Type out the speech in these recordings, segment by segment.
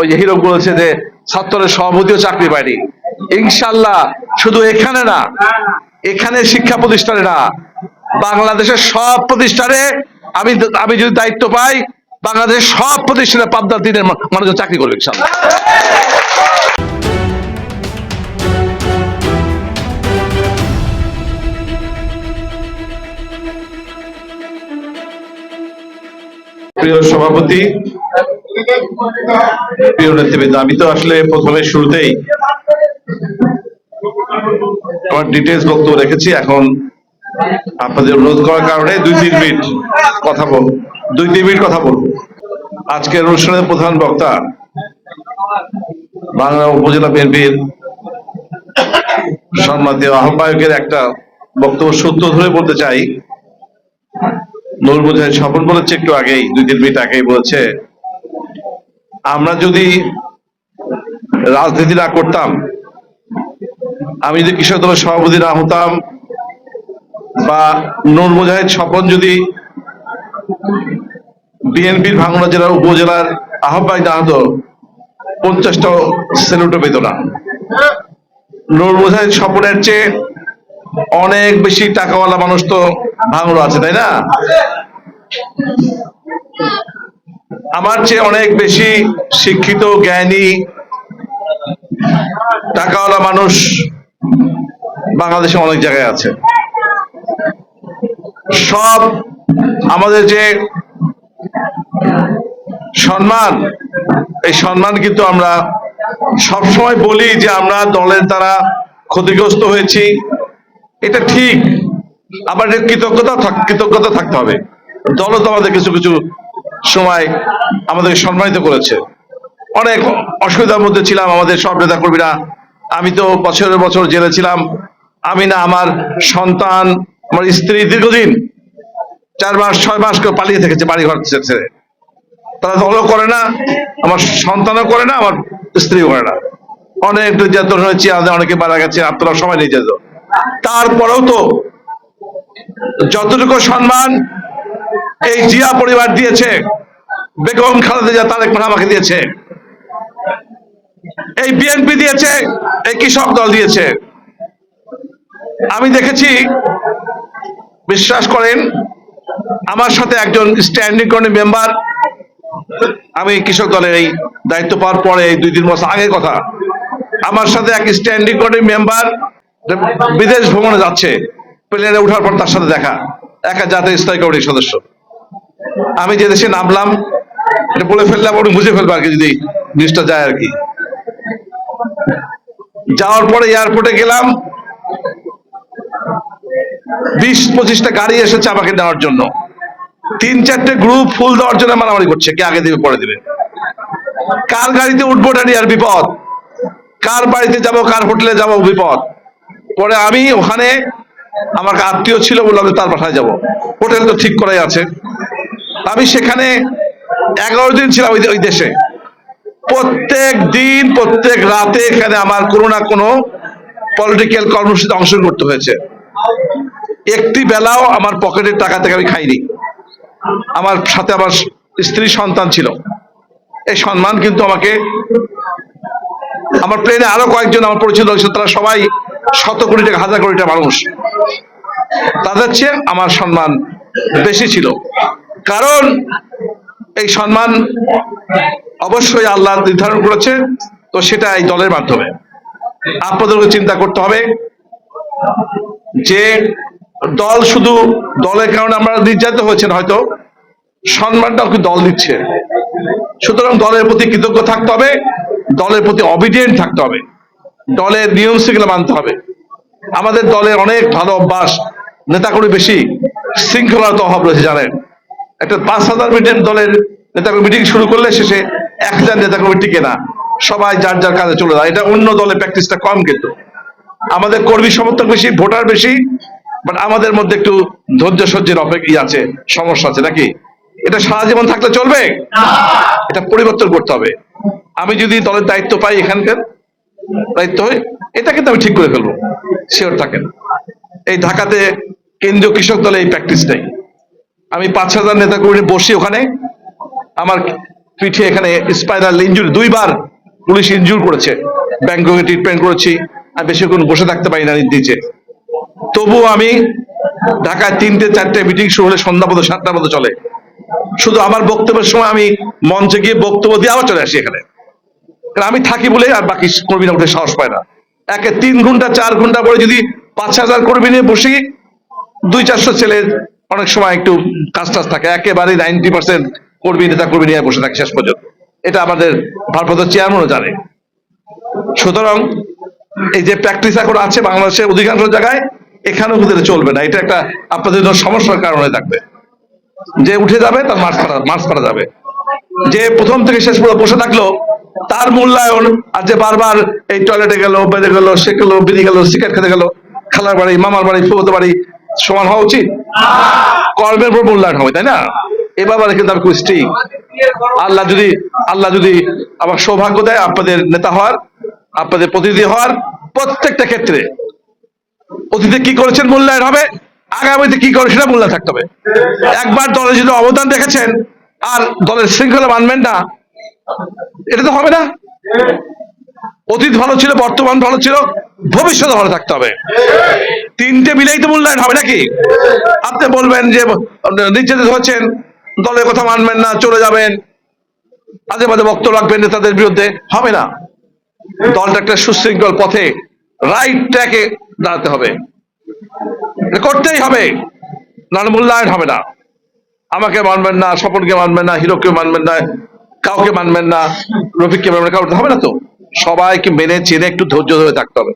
ওই যে হিরো বলেছে যে ছাত্রের সভাপতিও চাকরি পায়নি। ইনশাল্লাহ শুধু এখানে না, এখানে শিক্ষা প্রতিষ্ঠানে না, বাংলাদেশের সব প্রতিষ্ঠানে আমি আমি যদি দায়িত্ব পাই, বাংলাদেশের সব প্রতিষ্ঠানে পাবনার দিনের মানুষ চাকরি করবে ইনশাল্লাহ। প্রিয় সভাপতি প্রিয় আমি তো আসলে প্রথমে শুরুতেই আমার ডিটেলস বক্তব্য রেখেছি। এখন আপনাদের অনুরোধ করার কারণে দুই, তিন মিনিট কথা বল দুই, তিন মিনিট কথা বলব। আজকের অনুষ্ঠানের প্রধান বক্তা বাংলা উপজেলা বিএনপির সম্মানীয় আহ্বায়কের একটা বক্তব্য সত্য ধরে বলতে চাই। নুর মুজাহিদ স্বপন বলেছে, একটু আগেই, দুই, তিন মিনিট আগেই বলেছে আমরা যদি রাজনীতি না করতাম, আমি যদি কৃষক দলের সভাপতি না হতাম বা নুর মুজাহিদ স্বপন যদি বিএনপির ভাঙড়া জেলার উপজেলার আহ্বায়ক না হতো পঞ্চাশটা সেলুটও পেত না। নুর মুজাহিদ স্বপনের চেয়ে অনেক বেশি টাকাওয়ালা মানুষ তো ভাঙড়ো আছে, তাই না? আমার চেয়ে অনেক বেশি শিক্ষিত, জ্ঞানী, টাকাওয়ালা মানুষ বাংলাদেশে অনেক জায়গায় আছে। সব আমাদের যে সম্মান, এই সম্মান কিন্তু আমরা সবসময় বলি যে আমরা দলের দ্বারা ক্ষতিগ্রস্ত হয়েছি। এটা ঠিক, আবার কৃতজ্ঞতা কৃতজ্ঞতা থাকতে হবে। দলও তো আমাদের কিছু কিছু সময় আমাদের সম্মানিত করেছে। অনেক অসুবিধার মধ্যে ছিলাম আমাদের সব নেতা কর্মীরা আমি তো বছরের বছর জেলে ছিলাম। আমি না আমার সন্তান, আমার স্ত্রী দীর্ঘদিন চার মাস, ছয় মাস করে পালিয়ে থেকেছে বাড়ি ঘর ছেড়ে। তারা দলও করে না, আমার সন্তানও করে না, আমার স্ত্রীও করে না। অনেক নির্যাতন হয়েছে, আমাদের অনেকে মারা গেছে আপনারা সবাই নির্যাতন তারপরেও তো যতটুকু সম্মান এই জিয়া পরিবার দিয়েছে, বেগম খালেদা জিয়া, তারেক আমাকে দিয়েছে। এই বিএনপি দিয়েছে, এই কৃষক দল দিয়েছে। আমি দেখেছি, বিশ্বাস করেন, আমার সাথে একজন স্ট্যান্ডিং কমিটি মেম্বার আমি কৃষক দলের এই দায়িত্ব পাওয়ার পরে এই দুই তিন বছর আগের কথা, আমার সাথে এক স্ট্যান্ডিং কমিটি মেম্বার বিদেশ ভ্রমণে যাচ্ছে প্লেনে ওঠার পর তার সাথে দেখা, একা জাতীয় স্থায়ী কমিটির সদস্য। আমি যে দেশে নামলাম, এটা বলে ফেললাম উনি বুঝে ফেলব আর কি যদি জিনিসটা যায় আর কি। যাওয়ার পরে এয়ারপোর্টে গেলাম, বিশ পঁচিশটা গাড়ি এসেছে আমাকে নেওয়ার জন্য। তিন চারটে গ্রুপ ফুল দেওয়ার জন্য মারামারি করছে, কে আগে দেবে, পরে দেবে। কার গাড়িতে উঠবো এটা আর বিপদ। কার বাড়িতে যাব, কার হোটেলে যাব, বিপদ। পরে আমি ওখানে, আমার আত্মীয় ছিল বলে আমি তার বাসায় যাব। হোটেল তো ঠিক করাই আছে। আমি সেখানে এগারো দিন ছিলাম ওই দেশে। প্রত্যেক দিন প্রত্যেক রাতে এখানে আমার কোনো না কোনো পলিটিক্যাল কর্মসূচিতে অংশগ্রহণ করতে হয়েছে। একটি বেলাও আমার পকেটের টাকা থেকে আমি খাইনি। আমার সাথে আমার স্ত্রী সন্তান ছিল। এই সম্মান কিন্তু আমাকে আমার প্লেনে আরও কয়েকজন আমার পরিচিত লোক ছিল, তারা সবাই শত কোটি টাকা হাজার কোটি টাকা মানুষ। তাদের চেয়ে আমার সম্মান বেশি ছিল। কারণ এই সম্মান অবশ্যই আল্লাহ নির্ধারণ করেছে, তো সেটা এই দলের মাধ্যমে। আপনাদেরকে চিন্তা করতে হবে যে দল শুধু দলের কারণে আমরা নির্যাতিত হয়েছেন হয়তো, সম্মানটাও কি দল দিচ্ছে। সুতরাং দলের প্রতি কৃতজ্ঞ থাকতে হবে, দলের প্রতি অবিডিয়েন্ট থাকতে হবে, দলের নিয়ম শৃঙ্খলা মানতে হবে। আমাদের দলের অনেক ভালো অভ্যাস, নেতাকর্মী বেশি শৃঙ্খলার তো অভাব রয়েছে, জানেন। একটা পাঁচ হাজার মিনিটের দলের নেতাকর্মী মিটিং শুরু করলে শেষে এক হাজার নেতাকর্মী টিকে না। সবাই যার যার কাজে চলে যায়। এটা অন্য দলের প্র্যাকটিসটা কম কিন্তু। আমাদের কর্মী সমর্থক বেশি ভোটার বেশি বাট আমাদের মধ্যে একটু ধৈর্য সহ্যের অপেক্ষা আছে সমস্যা আছে নাকি? এটা সারা জীবন থাকলে চলবে? এটা পরিবর্তন করতে হবে। আমি যদি দলের দায়িত্ব পাই এখানকার দায়িত্ব হয় এটা কিন্তু আমি ঠিক করে ফেলব। শিওর থাকেন। এই ঢাকাতে কেন্দ্রীয় কৃষক দলে এই প্র্যাকটিস নেই। আমি পাঁচ হাজার নেতা কর্মী বসি ওখানে। আমার পিঠে এখানে স্পাইনাল ইঞ্জুরি দুইবার পুলিশ ইনজুর করেছে। ব্যাংককে ট্রিটমেন্ট করেছি। আর বেশিক্ষণ বসে থাকতে পারি না নিচে। তবুও আমি ঢাকায় তিনটে, চারটে মিটিং শুরু হলে সন্ধ্যা পর্যন্ত, সাতটা পর্যন্ত চলে। শুধু আমার বক্তব্যের সময় আমি মঞ্চে গিয়ে বক্তব্য দিয়ে আবার চলে আসি এখানে। কারণ আমি থাকি বলে আর বাকি কর্মীরা উঠে সাহস পায় না। একে তিন ঘণ্টা, চার ঘণ্টা পরে যদি পাঁচ হাজার কর্মী নিয়ে বসি, দুই চারশো ছেলে অনেক সময় একটু কাজ টাজ থাকে একেবারে নাইনটি পার্সেন্ট কর্মী, নেতা কর্মী নিয়ে বসে থাকে শেষ পর্যন্ত। এটা আমাদের ভারপ্রাপ্ত চেয়ারম্যানও জানে। সুতরাং এই যে প্র্যাকটিস এখন আছে বাংলাদেশের অধিকাংশ জায়গায়, এখানেও কিন্তু চলবে না। এটা একটা আপনাদের জন্য সমস্যার কারণে থাকবে। যে উঠে যাবে, তার মার্চ করা মার্চ করা যাবে। যে প্রথম থেকে শেষ পর্যন্ত বসে থাকল, তার মূল্যায়ন, আর যে বারবার এই টয়লেটে গেল বেড়ে গেল, সে গেল বেরিয়ে গেল সিগারেট খেতে গেল, খালার বাড়ি, মামার বাড়ি ফুফুতো বাড়ি সমান হওয়া উচিত? কর্মের উপর মূল্যায়ন হবে, তাই না? এবার আমি খুব স্ট্রিক আল্লাহ যদি আল্লাহ যদি আমার সৌভাগ্য দেয়, আপনাদের নেতা হওয়ার, আপনাদের প্রতিনিধি হওয়ার, প্রত্যেকটা ক্ষেত্রে। অতীতে কি করেছেন মূল্যায়ন হবে, আগামীতে কি করে সেটা মূল্যায়ন থাকতে হবে। একবার দলের যদি অবদান দেখেছেন আর দলের শৃঙ্খলা মানবেন না, এটা তো হবে না। অতীত ভালো ছিল, বর্তমান ভালো ছিল, ভবিষ্যৎ ভালো থাকতে হবে। তিনটে মিলেই তো মূল্যায়ন হবে নাকি? আপনি বলবেন যে, নির্যাতিত হচ্ছেন, দলের কথা মানবেন না, চলে যাবেন। আজে বাজে বক্তব্য রাখবেন নেতাদের বিরুদ্ধে হবে না। দলটা একটা সুশৃঙ্খল পথে রাইট ট্র্যাকে দাঁড়াতে হবে। করতেই হবে নাহলে মূল্যায়ন হবে না। আমাকে মানবেন না, স্বপনকে মানবেন না হিরোকে মানবেন না, কাউকে মানবেন না, রফিককে মানবেন না কাউকে হবে না তো? সবাইকে মেনে, চেনে, একটু ধৈর্য ধরে থাকতে হবে।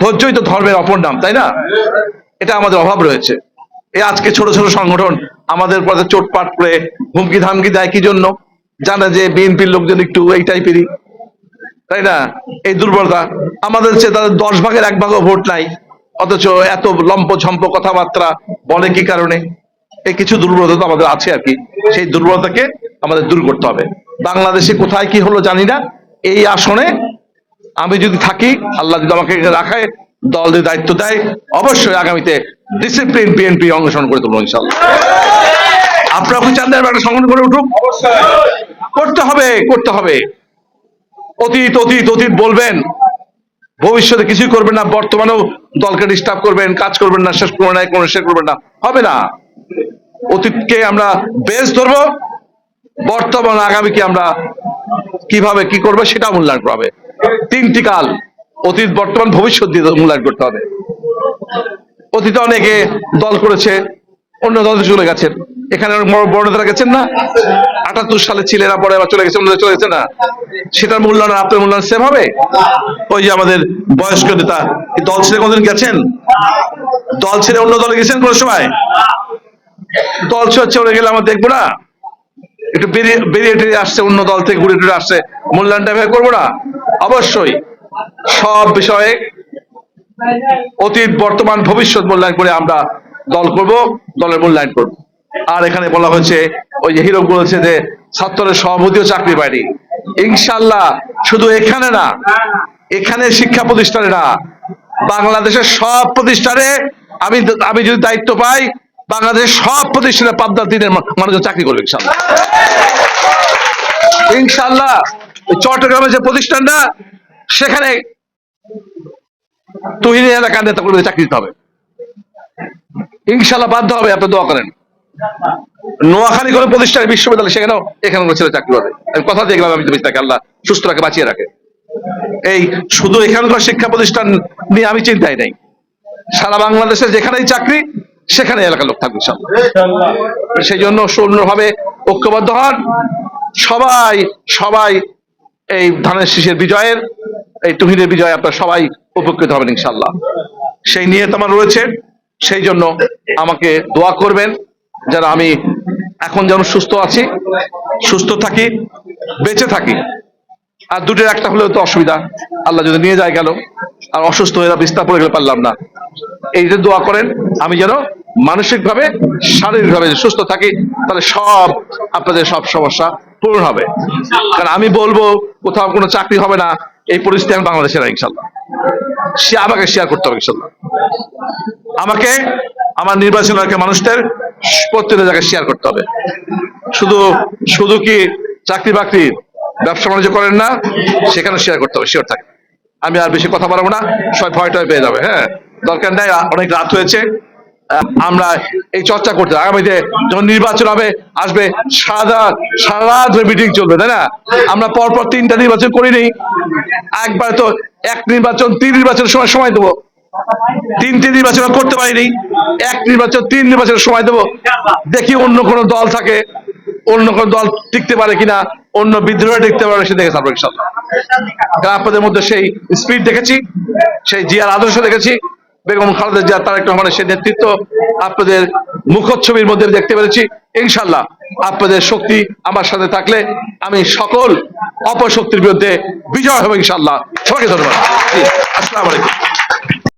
ধৈর্যই তো ধর্মের অপর নাম, তাই না? এটা আমাদের অভাব রয়েছে। এই আজকে ছোট ছোট সংগঠন আমাদের পথে চোটপাট করে হুমকি ধামকি দেয়, কি জন্য? জানে যে বিএনপির লোকজন একটু এই টাইপেরই, তাই না? এই দুর্বলতা। আমাদের চেয়ে তাদের দশ ভাগের এক ভাগও ভোট নাই, অথচ এত লম্প ঝম্প কথাবার্তা বলে কি কারণে? এই কিছু দুর্বলতা তো আমাদের আছে আর কি। সেই দুর্বলতাকে আমাদের দূর করতে হবে। বাংলাদেশে কোথায় কি হলো জানি না। এই আসনে আমি যদি থাকি, আল্লাহ যদি আমাকে রাখায়, দল যদি দায়িত্ব দেয়, অবশ্যই আগামীতে ডিসিপ্লিন বিএনপি অংশগ্রহণ করে দেবো ইনশাল্লাহ আপনারা চান না একটা সংগঠন করে উঠুক। করতে হবে করতে হবে। অতীত অতীত অতীত বলবেন। ভবিষ্যতে কিছুই করবেন না, বর্তমানেও দলকে ডিস্টার্ব করবেন, কাজ করবেন না, শেষ করবেন না কোনো শেষ করবেন না। হবে না। অতীতকে আমরা বেশ ধরবো, বর্তমান, আগামীকে আমরা কীভাবে কি করবে সেটা মূল্যায়ন করা হবে। তিনটি কাল অতীত, বর্তমান, ভবিষ্যৎ দিয়ে মূল্যায়ন করতে হবে। অতীতে অনেকে দল করেছে, অন্য দলে চলে গেছেন। এখানে বড় নেতারা গেছেন না? আটাত্তর সালে ছিলেন পরে আবার চলে গেছে অন্য চলে গেছে না? সেটার মূল্যায়ন আপনার মূল্যায়ন সেম হবে? ওই যে আমাদের বয়স্ক নেতা দল ছেড়ে কোনদিন গেছেন? দল ছেড়ে অন্য দলে গেছেন কোনো সময়? দল ছেড়ে চলে গেলে আমরা দেখব না। একটু বেরিয়ে বেরিয়ে টেরিয়ে আসছে, অন্য দল থেকে ঘুরে টুরে আসছে। মূল্যায়নটা এভাবে করব না? অবশ্যই। সব বিষয়ে অতীত, বর্তমান, ভবিষ্যৎ মূল্যায়ন করে আমরা দল করব, দলের মূল্যায়ন করব। আর এখানে বলা হয়েছে, ওই যে হিরো বলেছে যে ছাত্রের সভাপতিও চাকরি পায়নি। ইনশাল্লাহ, শুধু এখানে না, এখানে শিক্ষা প্রতিষ্ঠানে না, বাংলাদেশের সব প্রতিষ্ঠানে আমি আমি যদি দায়িত্ব পাই বাংলাদেশের সব প্রতিষ্ঠানে পাবনা দিনের মানুষজন চাকরি করবে, ইনশাল্লাহ। ইনশাল্লাহ ওই চট্টগ্রামের যে প্রতিষ্ঠানটা, সেখানে তুহিন এলাকার নেতা কর্মীদের চাকরি দিতে হবে। ইনশাল্লাহ বাধ্য হবে, আপনি দোয়া করেন। নোয়াখালী কোনো প্রতিষ্ঠান বিশ্ববিদ্যালয়, সেখানেও এখানে ছেলে চাকরি হবে আমি কথা দিয়ে গেলাম, আমি তাকে আল্লাহ সুস্থ রাখে বাঁচিয়ে রাখে। এই শুধু এখানকার শিক্ষা প্রতিষ্ঠান নিয়ে আমি চিন্তাই নেই। সারা বাংলাদেশের যেখানেই চাকরি সেখানে এলাকার লোক থাকবে ইনশাল্লাহ সেই জন্য শূন্যভাবে ঐক্যবদ্ধ হন। সবাই সবাই এই ধানের শীষের বিজয়ের এই তুহিনের বিজয় আপনার সবাই উপকৃত হবেন ইনশাল্লাহ সেই নিয়ে আমার রয়েছে। সেই জন্য আমাকে দোয়া করবেন যারা আমি এখন যেমন সুস্থ আছি সুস্থ থাকি বেঁচে থাকি। আর দুটোর একটা হলেও তো অসুবিধা। আল্লাহ যদি নিয়ে যায় গেল আর অসুস্থ হয়ে বিস্তার পড়ে গেলে পারলাম না। এই যে দোয়া করেন আমি যেন মানসিক ভাবে শারীরিক ভাবে সুস্থ থাকি, তাহলে সব আপনাদের সব সমস্যা পূরণ হবে। কারণ আমি বলব, কোথাও কোনো চাকরি হবে না, এই পরিস্থিতি আমি বাংলাদেশে বাংলাদেশের ইনশাল্লাহ সে আমাকে শেয়ার করতে হবে ইনশাল্লাহ আমাকে, আমার নির্বাচন এলাকার মানুষদের প্রত্যেকটা জায়গায় শেয়ার করতে হবে। শুধু শুধু কি চাকরি বাকরি, ব্যবসা বাণিজ্য করেন না, সেখানে শেয়ার করতে হবে শিওর থাকে আমি আর বেশি কথা বলব না, সবাই ভয় টয় পেয়ে যাবে হ্যাঁ। দরকার নেই, অনেক রাত হয়েছে। আমরা এই চর্চা করতে আগামীতে যখন নির্বাচন হবে, আসবে সারা সারা ধরে মিটিং চলবে, তাই না? আমরা পরপর তিনটা নির্বাচন করিনি। একবার তো এক নির্বাচন, তিন নির্বাচনের সময় সময় দেবো। তিনটি নির্বাচন করতে পারিনি। এক নির্বাচন, তিন নির্বাচনের সময় দেবো। দেখি অন্য কোন দল থাকে, অন্য কোন দল টিকতে পারে কিনা, অন্য বিদ্রোহ টিকতে পারে সে দেখে থাকব আপনাদের মধ্যে সেই স্পিড দেখেছি, সেই জিয়ার আদর্শ দেখেছি বেগম খালেদা জিয়া, তারেক রহমানের সেই নেতৃত্ব আপনাদের মুখচ্ছবির মধ্যে দেখতে পেরেছি। ইনশাল্লাহ আপনাদের শক্তি আমার সাথে থাকলে আমি সকল অপশক্তির বিরুদ্ধে বিজয় হবে ইনশাল্লাহ সবাইকে ধন্যবাদ। আসসালামু আলাইকুম।